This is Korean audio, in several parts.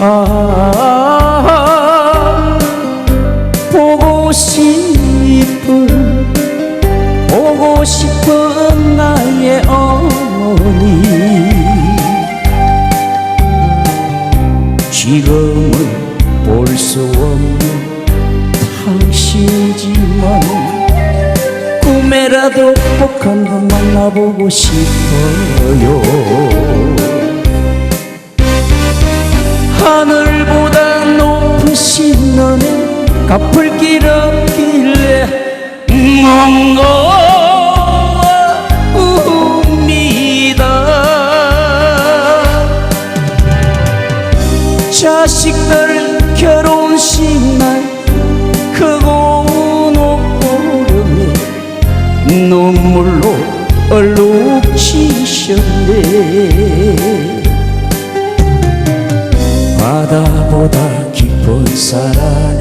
아 보고 싶은 보고 싶은 나의 어머니. 지금은 볼 수 없는 당신이지만 꿈에라도 꼭 한번 만나보고 싶어요 갚을 길 없길래 몽고웁니다. 자식들 결혼식 날 크고 높고름에 눈물로 얼룩지셨네. 바다보다 깊은 사랑에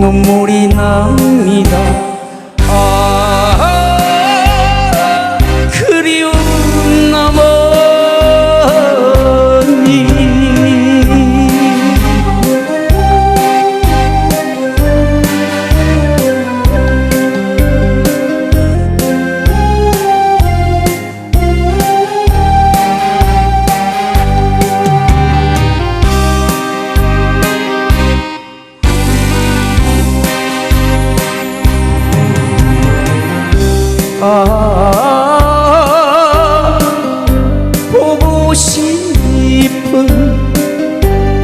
눈물이 납니다 싶은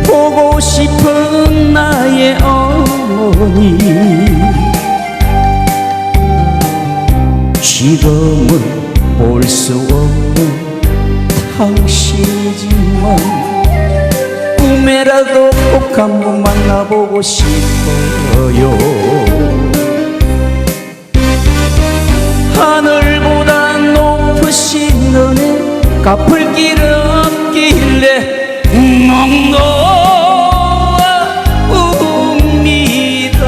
보고 싶은 나의 어머니. 지금은 볼 수 없는 당신이지만 꿈에라도 꼭 한번 만나보고 싶어 갚을 길 없길래? 몽고웁니다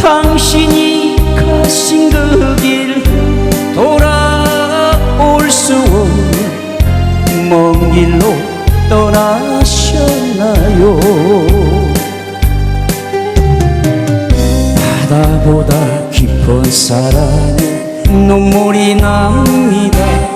당신이 가신 그 길 돌아올 수 없는 먼 길로 떠나셨나요? 바다보다 깊은 사랑에 눈물이 납니다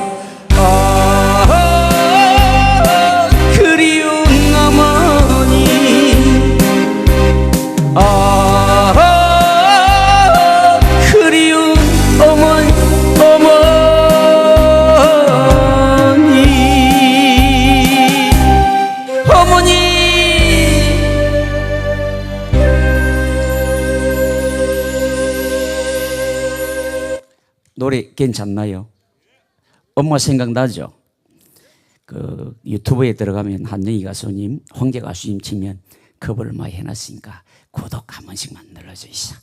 노래 괜찮나요? 엄마 생각나죠? 그 유튜브에 들어가면 한영희 가수님, 황제 가수님 치면 커버를 많이 해놨으니까 구독 한 번씩만 눌러주시죠.